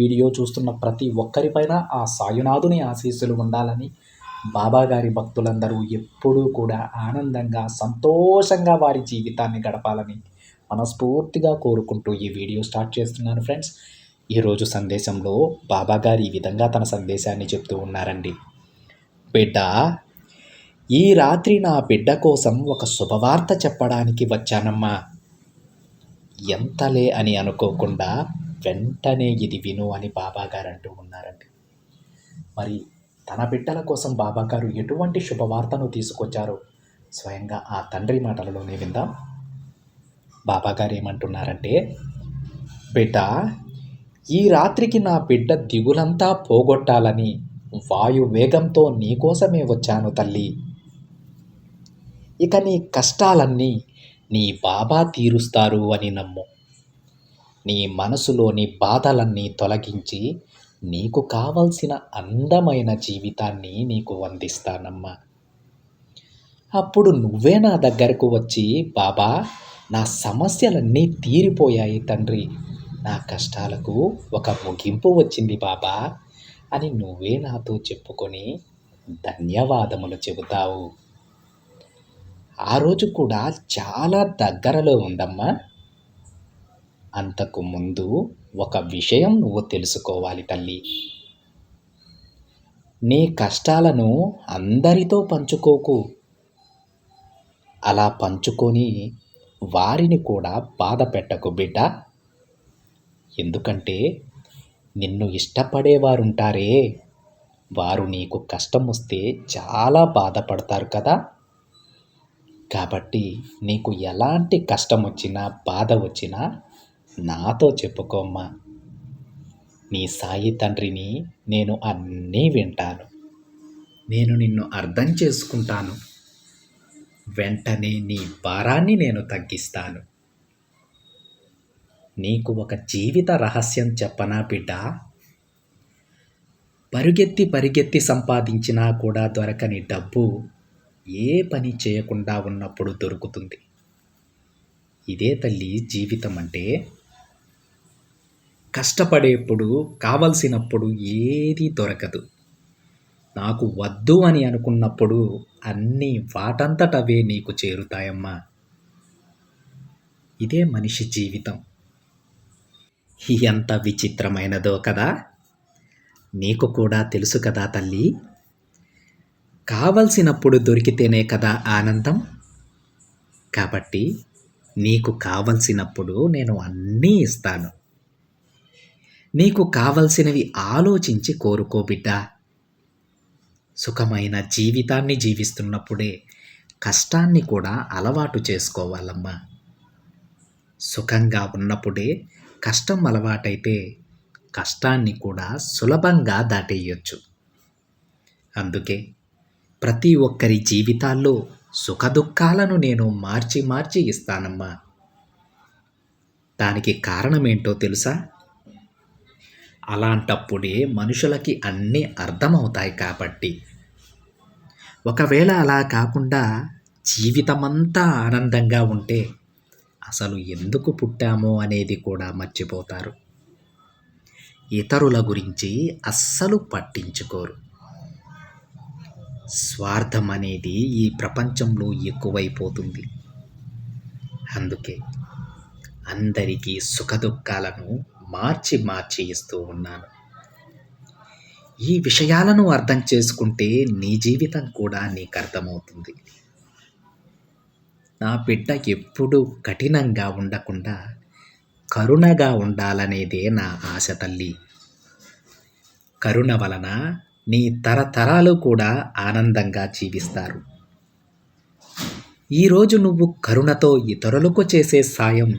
Video చూస్తున్న ప్రతి ఒక్కరిపైన ఆ సాయునాథుని ఆశీస్సులు ఉండాలని బాబాగారి భక్తులందరూ ఎప్పుడూ కూడా ఆనందంగా సంతోషంగా వారి జీవితాన్ని గడపాలని మనస్ఫూర్తిగా కోరుకుంటూ ఈ వీడియో స్టార్ట్ చేస్తున్నాను ఫ్రెండ్స్. ఈరోజు సందేశంలో బాబాగారు ఈ విధంగా తన సందేశాన్ని చెప్తూ ఉన్నారండి. బిడ్డ ఈ రాత్రి నా బిడ్డ కోసం ఒక శుభవార్త చెప్పడానికి వచ్చానమ్మా. ఎంతలే అని అనుకోకుండా వెంటనే ఇది విను అని బాబాగారు అంటూ ఉన్నారండి. మరి తన బిడ్డల కోసం బాబాగారు ఎటువంటి శుభవార్తను తీసుకొచ్చారో స్వయంగా ఆ తండ్రి మాటలలోనే విందాం. బాబాగారు ఏమంటున్నారంటే బిడ్డ ఈ రాత్రికి నా బిడ్డ దిగులంతా పోగొట్టాలని వాయు వేగంతో నీకోసమే వచ్చాను తల్లి. ఇక నీ కష్టాలన్నీ నీ బాబా తీరుస్తారు అని నమ్ము. నీ మనసులోని బాధలన్నీ తొలగించి నీకు కావలసిన అందమైన జీవితాన్ని నీకు అందిస్తానమ్మా. అప్పుడు నువ్వే నా దగ్గరకు వచ్చి బాబా నా సమస్యలన్నీ తీరిపోయాయి తండ్రి. నా కష్టాలకు ఒక ముగింపు వచ్చింది బాబా అని నువ్వే నాతో చెప్పుకొని ధన్యవాదములు చెబుతావు. ఆ రోజు కూడా చాలా దగ్గరలో ఉందమ్మా. అంతకు ముందు ఒక విషయం నువ్వు తెలుసుకోవాలి తల్లి. నీ కష్టాలను అందరితో పంచుకోకు. అలా పంచుకొని వారిని కూడా బాధ పెట్టకు బిడ్డ. ఎందుకంటే నిన్ను ఇష్టపడేవారుంటారే. వారు నీకు కష్టం వస్తే చాలా బాధపడతారు కదా. కాబట్టి నీకు ఎలాంటి కష్టం వచ్చినా బాధ వచ్చినా నాతో చెప్పుకోమ్మా. నీ సాయి తండ్రిని నేను అన్నీ వింటాను. నేను నిన్ను అర్థం చేసుకుంటాను. వెంటనే నీ భారాన్ని నేను తగ్గిస్తాను. నీకు ఒక జీవిత రహస్యం చెప్పనా బిడ్డ? పరుగెత్తి పరిగెత్తి సంపాదించినా కూడా దొరకని డబ్బు ఏ పని చేయకుండా ఉన్నప్పుడు దొరుకుతుంది. ఇదే తల్లి జీవితం అంటే కష్టపడేప్పుడు కావలసినప్పుడు ఏది దొరకదు. నాకు వద్దు అని అనుకున్నప్పుడు అన్నీ వాటంతటవే నీకు చేరుతాయమ్మా. ఇదే మనిషి జీవితం. ఎంత విచిత్రమైనదో కదా! నీకు కూడా తెలుసు కదా తల్లి! కావలసినప్పుడు దొరికితేనే కదా ఆనందం. కాబట్టి నీకు కావలసినప్పుడు నేను అన్నీ ఇస్తాను. నీకు కావలసినవి ఆలోచించి కోరుకో బిడ్డ. సుఖమైన జీవితాన్ని జీవిస్తున్నప్పుడే కష్టాన్ని కూడా అలవాటు చేసుకోవాలమ్మా. సుఖంగా ఉన్నప్పుడే కష్టం అలవాటైతే కష్టాన్ని కూడా సులభంగా దాటేయొచ్చు. అందుకే ప్రతి ఒక్కరి జీవితాల్లో సుఖదుఖాలను నేను మార్చి మార్చి ఇస్తానమ్మా. దానికి కారణమేంటో తెలుసా? అలాంటప్పుడే మనుషులకి అన్నీ అర్థమవుతాయి కాబట్టి. ఒకవేళ అలా కాకుండా జీవితమంతా ఆనందంగా ఉంటే అసలు ఎందుకు పుట్టామో అనేది కూడా మర్చిపోతారు. ఇతరుల గురించి అస్సలు పట్టించుకోరు. స్వార్థం అనేది ఈ ప్రపంచంలో ఎక్కువైపోతుంది. అందుకే అందరికీ సుఖదుఖాలను మార్చి మార్చి ఇస్తూ ఉన్నాను. ఈ విషయాలను అర్థం చేసుకుంటే నీ జీవితం కూడా నీకు అర్థమవుతుంది. నా బిడ్డ ఎప్పుడూ కఠినంగా ఉండకుండా కరుణగా ఉండాలనేదే నా ఆశ తల్లి. కరుణ వలన నీ తరతరాలు కూడా ఆనందంగా జీవిస్తారు. ఈరోజు నువ్వు కరుణతో ఇతరులకు చేసే సాయం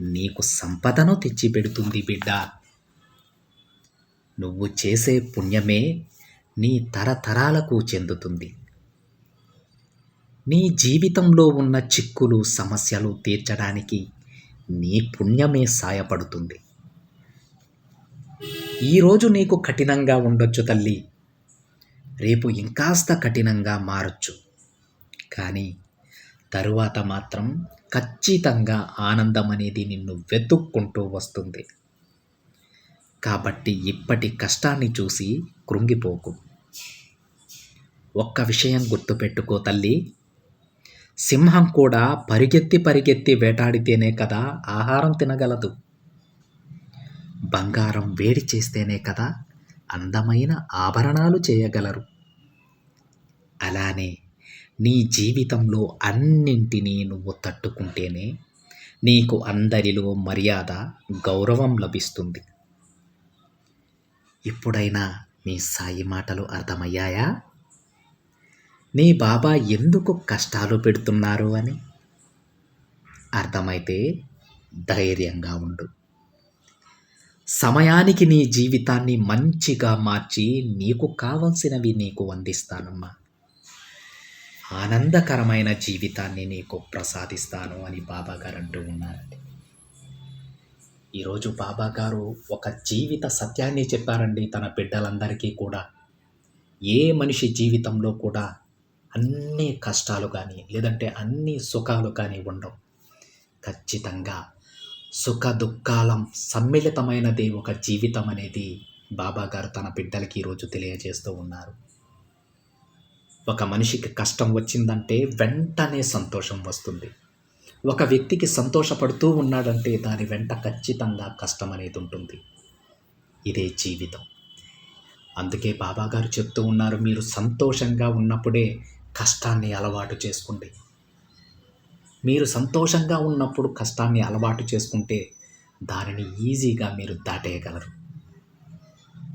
నీకు సంపదను తెచ్చిపెడుతుంది బిడ్డ. నువ్వు చేసే పుణ్యమే నీ తరతరాలకు చెందుతుంది. నీ జీవితంలో ఉన్న చిక్కులు సమస్యలు తీర్చడానికి నీ పుణ్యమే సాయపడుతుంది. ఈరోజు నీకు కఠినంగా ఉండొచ్చు తల్లి. రేపు ఇంకాస్త కఠినంగా మారచ్చు. కానీ తరువాత మాత్రం ఖచ్చితంగా ఆనందం అనేది నిన్ను వెతుక్కుంటూ వస్తుంది. కాబట్టి ఇప్పటి కష్టాన్ని చూసి కృంగిపోకు. ఒక్క విషయం గుర్తుపెట్టుకో తల్లి. సింహం కూడా పరిగెత్తి పరిగెత్తి వేటాడితేనే కదా ఆహారం తినగలదు. బంగారం వేడి చేస్తేనే కదా అందమైన ఆభరణాలు చేయగలరు. అలానే నీ జీవితంలో అన్నింటినీ నువ్వు తట్టుకుంటేనే నీకు అందరిలో మర్యాద గౌరవం లభిస్తుంది. ఇప్పుడైనా మీ సాయి మాటలు అర్థమయ్యాయా? నీ బాబా ఎందుకు కష్టాలు పెడుతున్నారు అని? అర్థమైతే ధైర్యంగా ఉండు. సమయానికి నీ జీవితాన్ని మంచిగా మార్చి నీకు కావలసినవి నీకు అందిస్తానమ్మా. ఆనందకరమైన జీవితాన్ని నీకు ప్రసాదిస్తాను అని బాబాగారు అంటూ ఉన్నారండి. ఈరోజు బాబాగారు ఒక జీవిత సత్యాన్ని చెప్పారండి తన బిడ్డలందరికీ కూడా. ఏ మనిషి జీవితంలో కూడా అన్ని కష్టాలు కానీ లేదంటే అన్ని సుఖాలు కానీ ఉండవు. ఖచ్చితంగా సుఖ దుఃఖాలం సమ్మిళితమైనది ఒక జీవితం అనేది బాబాగారు తన బిడ్డలకి ఈరోజు తెలియజేస్తూ ఉన్నారు. ఒక మనిషికి కష్టం వచ్చిందంటే వెంటనే సంతోషం వస్తుంది. ఒక వ్యక్తికి సంతోషపడుతూ ఉన్నాడంటే దాని వెంట ఖచ్చితంగా కష్టం అనేది ఉంటుంది. ఇదే జీవితం. అందుకే బాబాగారు చెప్తూ ఉన్నారు మీరు సంతోషంగా ఉన్నప్పుడే కష్టాన్ని అలవాటు చేసుకోండి. మీరు సంతోషంగా ఉన్నప్పుడు కష్టాన్ని అలవాటు చేసుకుంటే దానిని ఈజీగా మీరు దాటేయగలరు.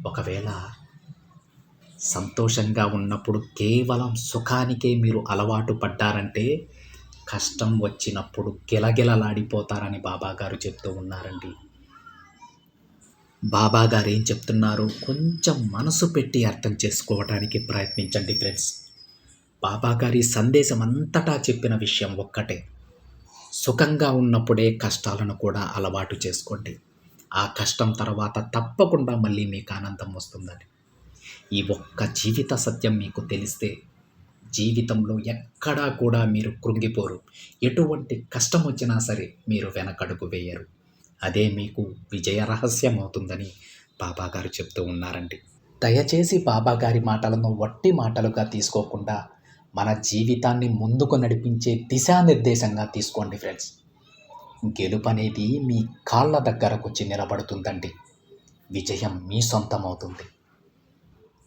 ఒకవేళ సంతోషంగా ఉన్నప్పుడు కేవలం సుఖానికే మీరు అలవాటు పడ్డారంటే కష్టం వచ్చినప్పుడు గిలగిలలాడిపోతారని బాబాగారు చెప్తూ ఉన్నారండి. బాబాగారు ఏం చెప్తున్నారు? కొంచెం మనసు పెట్టి అర్థం చేసుకోవడానికి ప్రయత్నించండి ఫ్రెండ్స్. బాబాగారి సందేశం అంతటా చెప్పిన విషయం ఒక్కటే. సుఖంగా ఉన్నప్పుడే కష్టాలను కూడా అలవాటు చేసుకోండి. ఆ కష్టం తర్వాత తప్పకుండా మళ్ళీ మీకు ఆనందం వస్తుందండి. ఈ ఒక్క జీవిత సత్యం మీకు తెలిస్తే జీవితంలో ఎక్కడా కూడా మీరు కృంగిపోరు. ఎటువంటి కష్టం వచ్చినా సరే మీరు వెనకడుగు వేయరు. అదే మీకు విజయ రహస్యం అవుతుందని బాబాగారు చెప్తూ ఉన్నారండి. దయచేసి బాబాగారి మాటలను వట్టి మాటలుగా తీసుకోకుండా మన జీవితాన్ని ముందుకు నడిపించే దిశానిర్దేశంగా తీసుకోండి ఫ్రెండ్స్. గెలుపు అనేది మీ కాళ్ళ దగ్గరకు వచ్చి నిలబడుతుందండి. విజయం మీ సొంతం అవుతుంది